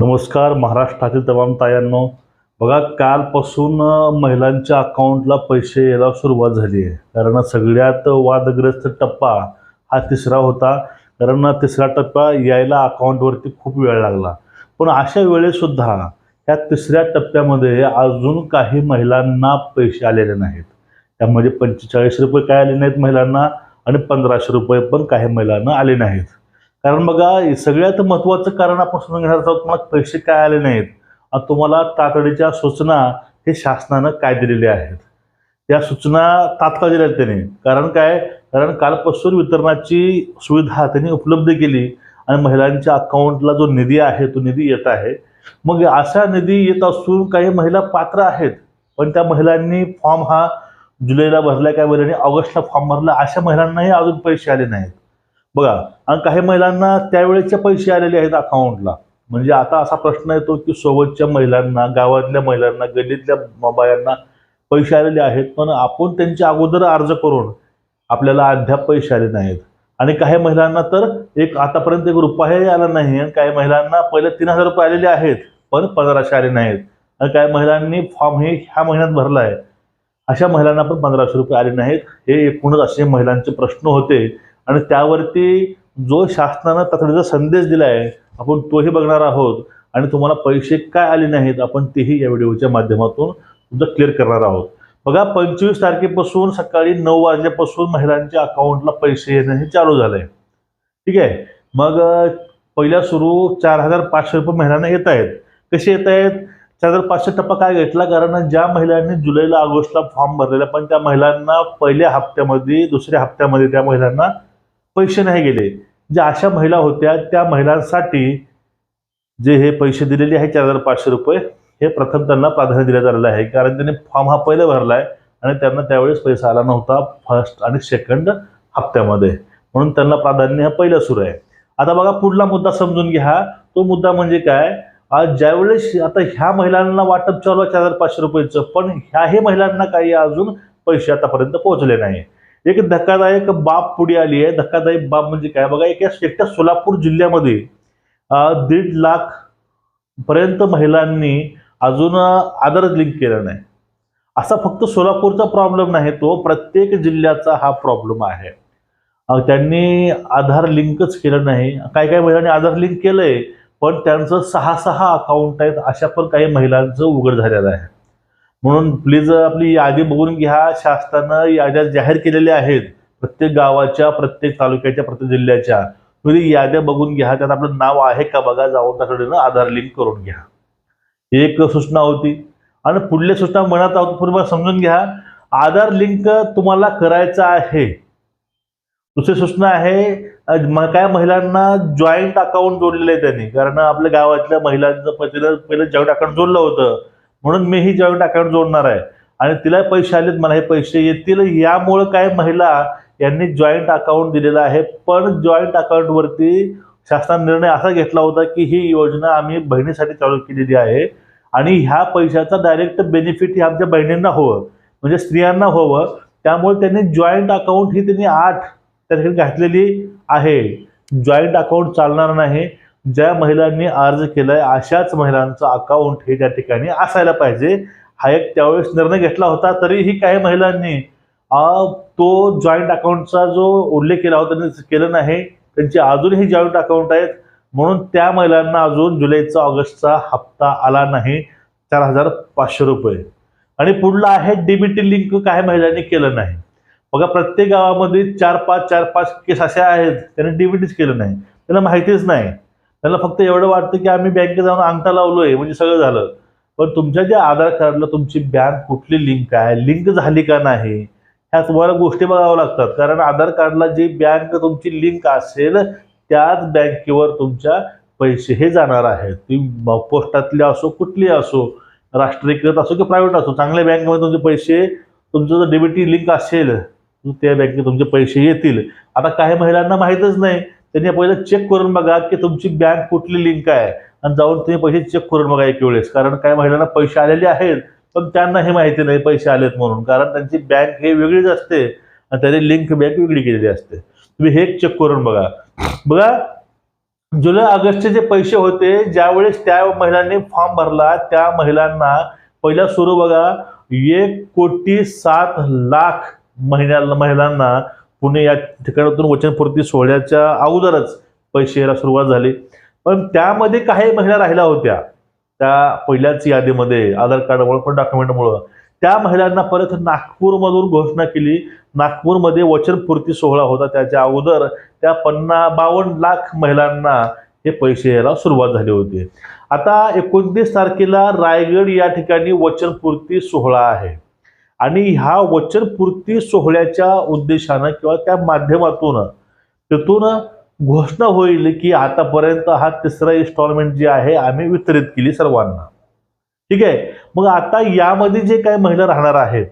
नमस्कार महाराष्ट्रातील तमाम तायांनो. बघा कालपासून महिलांच्या अकाउंटला पैसे यायला सुरुवात झाली आहे. कारण सगळ्यात वादग्रस्त टप्पा हा तिसरा होता. कारण तिसरा टप्पा यायला अकाउंटवरती खूप वेळ लागला. पण अशा वेळेसुद्धा ह्या तिसऱ्या टप्प्यामध्ये अजून काही महिलांना पैसे आलेले नाहीत. त्यामध्ये पंचेचाळीस रुपये काय आले नाहीत महिलांना आणि पंधराशे रुपये पण काही महिलांना आले नाहीत. कारण बघा सगळ्यात महत्त्वाचं कारण आपण समजून घेणार आहोत तुम्हाला पैसे काय आले नाहीत. तुम्हाला तातडीच्या सूचना हे शासनानं काय दिलेल्या आहेत. त्या सूचना तात्काळ दिल्या आहेत त्याने. कारण काय? कारण कालपासून वितरणाची सुविधा त्यांनी उपलब्ध केली आणि महिलांच्या अकाउंटला जो निधी आहे तो निधी येत आहे. मग असा निधी येत असून काही महिला पात्र आहेत पण त्या महिलांनी फॉर्म हा जुलैला भरला काही महिलांनी ऑगस्टला फॉर्म भरला अशा महिलांनाही अजून पैसे आले नाहीत. बघा आणि काही महिलांना त्यावेळेचे पैसे आलेले आहेत अकाउंटला म्हणजे आता असा प्रश्न येतो की सोबतच्या महिलांना गावातल्या महिलांना गल्लीतल्या बायांना पैसे आलेले आहेत पण आपण त्यांच्या अगोदर अर्ज करून आपल्याला अद्याप पैसे आले नाहीत. आणि काही महिलांना तर एक आतापर्यंत एक रुपयाही आला नाही आणि काही महिलांना पहिले तीन हजार रुपये आलेले आहेत पण पंधराशे आले नाहीत. आणि काही महिलांनी फॉर्म हे ह्या महिन्यात भरला आहे अशा महिलांना पण पंधराशे रुपये आले नाहीत. हे एकूणच असे महिलांचे प्रश्न होते. आणि त्यावरती जो शासनानं तातडीचा संदेश दिला आहे आपण तोही बघणार आहोत. आणि तुम्हाला पैसे काय आले नाहीत आपण तेही या व्हिडिओच्या माध्यमातून तुमचं क्लिअर करणार आहोत. बघा पंचवीस तारखेपासून सकाळी नऊ वाजल्यापासून महिलांच्या अकाउंटला पैसे येणं हे चालू झालंय. ठीक आहे? मग पहिल्या सुरू चार हजार पाचशे रुपये महिलांना येत आहेत. कसे येत आहेत? चार हजार पाचशे टप्पा काय घेतला? कारण ज्या महिलांनी जुलैला ऑगस्टला फॉर्म भरलेला पण त्या महिलांना पहिल्या हप्त्यामध्ये दुसऱ्या हप्त्यामध्ये त्या महिलांना पैसे नाही गेले. ज्या अशा महिला होत्या त्या महिलांसाठी जे हे पैसे दिलेले आहे चार हजार पाचशे रुपये हे प्रथम त्यांना प्राधान्य दिलं झालेलं आहे. कारण त्यांनी फॉर्म हा पहिले भरला आहे आणि त्यांना त्यावेळेस पैसा आला नव्हता फर्स्ट आणि सेकंड हप्त्यामध्ये. म्हणून त्यांना प्राधान्य हा पहिलं सुरू आहे. आता बघा पुढला मुद्दा समजून घ्या. तो मुद्दा म्हणजे काय? आज ज्यावेळेस आता ह्या महिलांना वाटप चालू आहे चार हजार पाचशे रुपयेचं पण ह्याही महिलांना काही अजून पैसे आतापर्यंत पोहोचले नाही. एक धक्कादायक बाब पुढे आली आहे. धक्कादायक बाब म्हणजे काय? बघा एक एकट्या सोलापूर जिल्ह्यामध्ये दीड लाख पर्यंत महिलांनी अजून आधार लिंक केलं नाही. असा फक्त सोलापूरचा प्रॉब्लेम नाही तो प्रत्येक जिल्ह्याचा हा प्रॉब्लेम आहे. त्यांनी आधार लिंकच केलं नाही. काही काही महिलांनी आधार लिंक केलंय पण त्यांचं सहा सहा अकाउंट आहेत अशा पण काही महिलांचं उघड झालेलं आहे. म्हणून प्लीज आपली यादी बघून घ्या. शासनानं याद्या जाहीर केलेल्या आहेत. प्रत्येक गावाच्या प्रत्येक तालुक्याच्या प्रत्येक जिल्ह्याच्या. तुम्ही याद्या बघून घ्या. त्यात आपलं नाव आहे का बघा. जाऊन त्याकडे आधार लिंक करून घ्या. एक सूचना होती. आणि पुढल्या सूचना म्हणत आहोत पूर्व समजून घ्या. आधार लिंक तुम्हाला करायचं आहे. दुसरी सूचना आहे काय महिलांना जॉईंट अकाउंट जोडलेलं आहे त्यांनी. कारण आपल्या गावातल्या महिलांचं पहिलं पहिलं जॉईंट अकाउंट जोडलं होतं. म्हणून मी ही जॉईंट अकाउंट जोडणार आहे. आणि तिला पैसे आलेत मला हे पैसे येतील. यामुळं काय महिला यांनी जॉईंट अकाउंट दिलेलं आहे. पण जॉईंट अकाउंटवरती शासनाने निर्णय असा घेतला होता की ही योजना आम्ही बहिणीसाठी चालू केलेली आहे. आणि ह्या पैशाचा डायरेक्ट बेनिफिट हे आमच्या बहिणींना हवं. म्हणजे स्त्रियांना हवं. त्यामुळे त्यांनी जॉईंट अकाउंट ही त्यांनी आठ त्या ठिकाणी घातलेली आहे. जॉईंट अकाउंट चालणार नाही. ज्या महिलांनी अर्ज केलाय अशाच महिलांचं अकाउंट हे त्या ठिकाणी असायला पाहिजे. हा एक त्यावेळेस निर्णय घेतला होता तरीही काही महिलांनी तो जॉईंट अकाउंटचा जो उल्लेख केला होता त्यांनी केलं नाही. त्यांचे अजूनही जॉईंट अकाउंट आहेत. म्हणून त्या महिलांना अजून जुलैचा ऑगस्टचा हप्ता आला नाही. चार हजार पाचशे रुपये. आणि पुढला आहे डीबीटी लिंक काही महिलांनी केलं नाही. बघा प्रत्येक गावामध्ये चार पाच चार पाच केस असे आहेत. त्यांनी डीबीटीच केलं नाही. त्यांना माहितीच नाही. त्यांना फक्त एवढं वाटतं की आम्ही बँकेत जाऊन अंगठा लावलोय म्हणजे सगळं झालं. पण तुमच्या ज्या आधार कार्डला तुमची बँक कुठली लिंक आहे लिंक झाली का नाही ह्या तुम्हाला गोष्टी बघाव्या लागतात. कारण आधार कार्डला जी बँक तुमची लिंक असेल त्याच बँकेवर तुमच्या पैसे हे जाणार आहेत. ती पोस्टातले पोस्टातली असो कुठली असो राष्ट्रीयकृत असो की प्रायव्हेट असो चांगल्या बँकेमध्ये तुमचे पैसे तुमचं जर डेबिटी लिंक असेल त्या बँकेत तुमचे पैसे येतील. आता काही महिलांना माहीतच नाही त्यांनी पहिलं चेक करून बघा की तुमची बँक कुठली लिंक आहे. आणि जाऊन तुम्ही पैसे चेक करून बघा एक वेळेस. कारण काही महिलांना पैसे आलेले आहेत पण त्यांना हे माहिती नाही पैसे आलेत म्हणून. कारण त्यांची बँक हे वेगळीच असते आणि त्याने लिंक बँक वेगळी केलेली असते. तुम्ही हे चेक करून बघा. बघा जुलै ऑगस्टचे जे पैसे होते ज्यावेळेस त्या महिलांनी फॉर्म भरला त्या महिलांना पहिला सुरू बघा एक कोटी सात लाख महिन्याला महिलांना पुणे या ठिकाणातून वचनपूर्ती सोहळ्याच्या अगोदरच पैसे यायला सुरुवात झाली. पण त्यामध्ये काही महिला राहिल्या होत्या. त्या पहिल्याच यादीमध्ये आधार कार्डमुळे पण डॉक्युमेंटमुळं. त्या महिलांना परत नागपूरमधून घोषणा केली. नागपूरमध्ये वचनपूर्ती सोहळा होता त्याच्या अगोदर. त्या पन्ना बावन्न लाख महिलांना हे पैसे यायला सुरुवात झाली होती. आता एकोणतीस तारखेला रायगड या ठिकाणी वचनपूर्ती सोहळा आहे. आणि ह्या वचनपूर्ती सोहळ्याच्या उद्देशानं किंवा त्या माध्यमातून तिथून घोषणा होईल की आतापर्यंत हा तिसरा इन्स्टॉलमेंट जी आहे आम्ही वितरित केली सर्वांना. ठीक आहे? मग आता यामध्ये जे काही महिला राहणार आहेत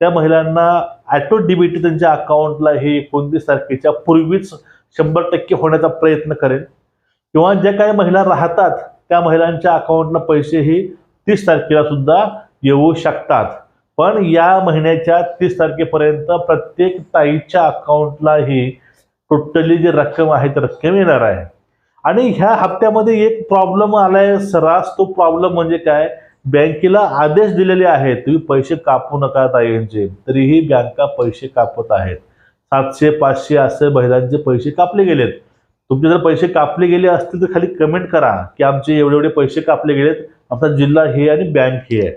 त्या महिलांना ॲटो डीबीटी त्यांच्या अकाउंटला हे एकोणतीस तारखेच्या पूर्वीच शंभर टक्के होण्याचा प्रयत्न करेल. किंवा ज्या काही महिला राहतात त्या महिलांच्या अकाउंटला पैसे ही तीस तारखेला सुद्धा येऊ शकतात. पण या महिन्याच्या तीस तारखेपर्यंत प्रत्येक ताईच्या अकाउंटला ही टोटली जी रक्कम आहे ती रक्कम येणार आहे. आणि ह्या हप्त्यामध्ये एक प्रॉब्लेम आलाय सरास तो प्रॉब्लेम म्हणजे काय? बँकेला आदेश दिलेले आहेत तुम्ही पैसे कापू नका ताईंचे तरीही बँका पैसे कापत आहेत. सातशे पाचशे असे महिलांचे पैसे कापले गेलेत. तुमचे जर पैसे कापले गेले असतील तर खाली कमेंट करा की आमचे एवढे एवढे पैसे कापले गेलेत. आमचा जिल्हा हे आणि बँक हे आहे.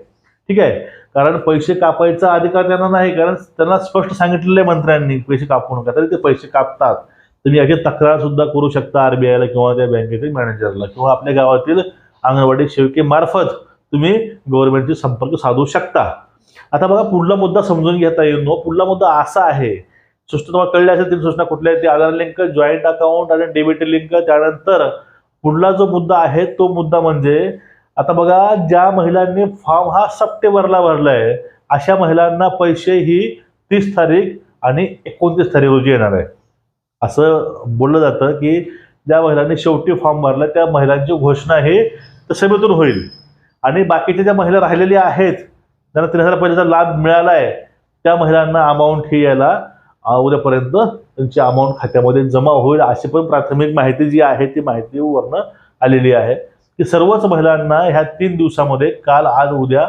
ठीक आहे? कारण पैसे कापायचा अधिकार त्यांना नाही कारण त्यांना स्पष्ट सांगितलेलं आहे मंत्र्यांनी पैसे कापू नका. तरी ते पैसे कापतात. तुम्ही याची तक्रार सुद्धा करू शकता आरबीआयला किंवा त्या बँकेतील मॅनेजरला किंवा आपल्या गावातील अंगणवाडी सेविकेमार्फत तुम्ही गव्हर्नमेंटशी संपर्क साधू शकता. आता बघा पुढला मुद्दा समजून घेता येईल नो पुढला मुद्दा असा आहे सूचना तुम्हाला कळल्या असेल तीन सूचना कुठल्या आहेत? ते आधार लिंक जॉईंट अकाउंट आणि डेबिट लिंक. त्यानंतर पुढला जो मुद्दा आहे तो मुद्दा म्हणजे आता बघा ज्या महिलांनी फॉर्म हा सप्टेंबरला भरलाय अशा महिलांना पैसे ही तीस तारीख आणि एकोणतीस तारीख रोजी येणार आहे. असं बोललं जातं की ज्या महिलांनी शेवटी फॉर्म भरला त्या महिलांची घोषणा हे सभेतून होईल. आणि बाकीच्या ज्या महिला राहिलेल्या आहेत त्यांना तीन हजार रुपयाचा लाभ मिळाला आहे त्या महिलांना अमाऊंट ही यायला उद्यापर्यंत त्यांची अमाऊंट खात्यामध्ये जमा होईल अशी पण प्राथमिक माहिती जी आहे ती माहिती वरनं आलेली आहे. की सर्वच महिलांना ह्या तीन दिवसामध्ये काल आज उद्या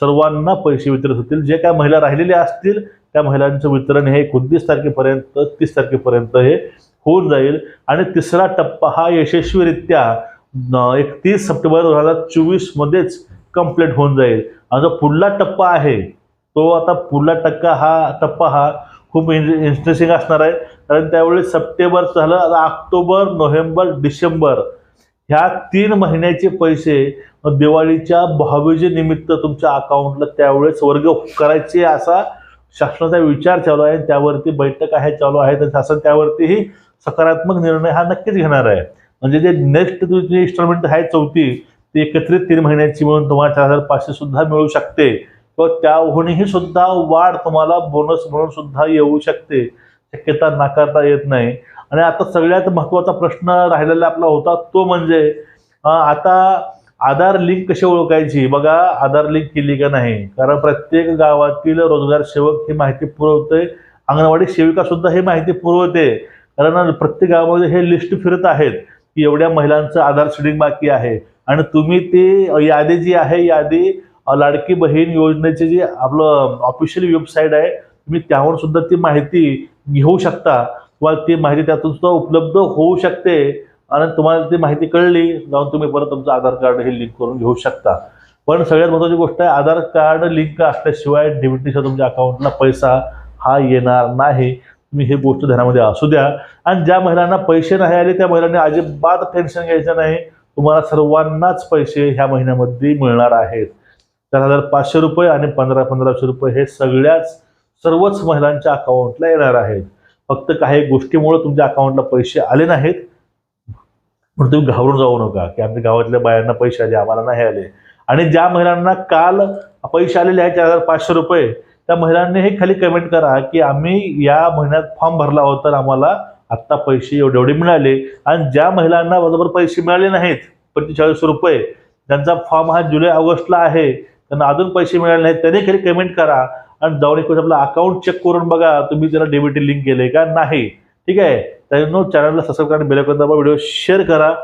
सर्वांना पैसे वितरित होतील. जे काय महिला राहिलेल्या असतील त्या महिलांचं वितरण हे एकोणतीस तारखेपर्यंत तीस तारखेपर्यंत हे होऊन जाईल. आणि तिसरा टप्पा हा यशस्वीरित्या एकतीस सप्टेंबर दोन हजार चोवीसमध्येच कंप्लीट होऊन जाईल. आणि जो पुढला टप्पा आहे तो आता पुढला टक्का हा टप्पा हा खूप इंटरेस्टिंग असणार आहे. कारण त्यावेळी सप्टेंबर झालं आता ऑक्टोबर नोव्हेंबर डिसेंबर ह्या तीन महिन्याचे पैसे दिवाळीच्या भाऊबीजेनिमित्त तुमच्या अकाउंटला त्यावेळेस वर्ग करायचे असा शासनाचा विचार चालू आहे. त्यावरती बैठक आहे चालू आहे. तर शासन त्यावरतीही सकारात्मक निर्णय हा नक्कीच घेणार आहे. म्हणजे जे नेक्स्ट तुमची इन्स्टॉलमेंट आहे चौथी ती एकत्रित तीन महिन्याची मिळून तुम्हाला चार हजार पाचशे सुद्धा मिळू शकते. किंवा त्याहूनही सुद्धा वाढ तुम्हाला बोनस म्हणून सुद्धा येऊ शकते. शक्यता नाकारता येत नाही. आणि आता सगळ्यात महत्त्वाचा प्रश्न राहिलेला आपला होता तो म्हणजे आता आधार लिंक कशी ओळखायची? बघा आधार लिंक केली का नाही? कारण प्रत्येक गावातील रोजगार सेवक ही माहिती पुरवते अंगणवाडी सेविका सुद्धा ही माहिती पुरवते. कारण प्रत्येक गावामध्ये हे लिस्ट फिरत आहेत की एवढ्या महिलांचं आधार शेडिंग बाकी आहे. आणि तुम्ही ती यादी जी आहे यादी लाडकी बहीण योजनेचे जे आपलं ऑफिशियल वेबसाईट आहे तुम्ही त्यावर सुद्धा ती माहिती घेऊ शकता. तुम्हाला ती माहिती त्यातून सुद्धा उपलब्ध होऊ शकते. आणि तुम्हाला ती माहिती कळली जाऊन तुम्ही परत तुमचं आधार कार्ड हे लिंक करून घेऊ शकता. पण सगळ्यात महत्त्वाची गोष्ट आहे आधार कार्ड लिंक असल्याशिवाय डेबिटीच्या तुमच्या अकाउंटला पैसा हा येणार नाही. तुम्ही हे गोष्ट ध्यानामध्ये असू द्या. आणि ज्या महिलांना पैसे नाही आले त्या महिलांनी अजिबात टेन्शन घ्यायचं नाही. तुम्हाला सर्वांनाच पैसे ह्या महिन्यामध्ये मिळणार आहेत. चार हजार पाचशे रुपये आणि पंधरा पंधराशे रुपये हे सगळ्याच सर्वच महिलांच्या अकाउंटला येणार आहेत. फक्त काही गोष्टीमुळे तुमच्या अकाउंटला पैसे आले नाहीत. म्हणून तुम्ही घाबरून जाऊ नका की आमच्या गावातल्या बायांना पैसे आले आम्हाला नाही आले. आणि ज्या महिलांना काल पैसे आलेले आहेत चार हजार पाचशे रुपये त्या महिलांनी हे खाली कमेंट करा की आम्ही या महिन्यात फॉर्म भरला होता तर आम्हाला आत्ता पैसे एवढे एवढे मिळाले. आणि ज्या महिलांना बरोबर पैसे मिळाले नाहीत पंचेचाळीस रुपये त्यांचा फॉर्म हा जुलै ऑगस्टला आहे त्यांना अजून पैसे मिळाले नाहीत त्यांनी खाली कमेंट करा. आणि जाऊन एक आपला आपलं अकाउंट चेक करून बघा तुम्ही त्याला डेबिट लिंक केले का? नाही. ठीक आहे? त्याच्यानं चॅनलला सबस्क्राईब करा बेल दाबा व्हिडिओ शेअर करा.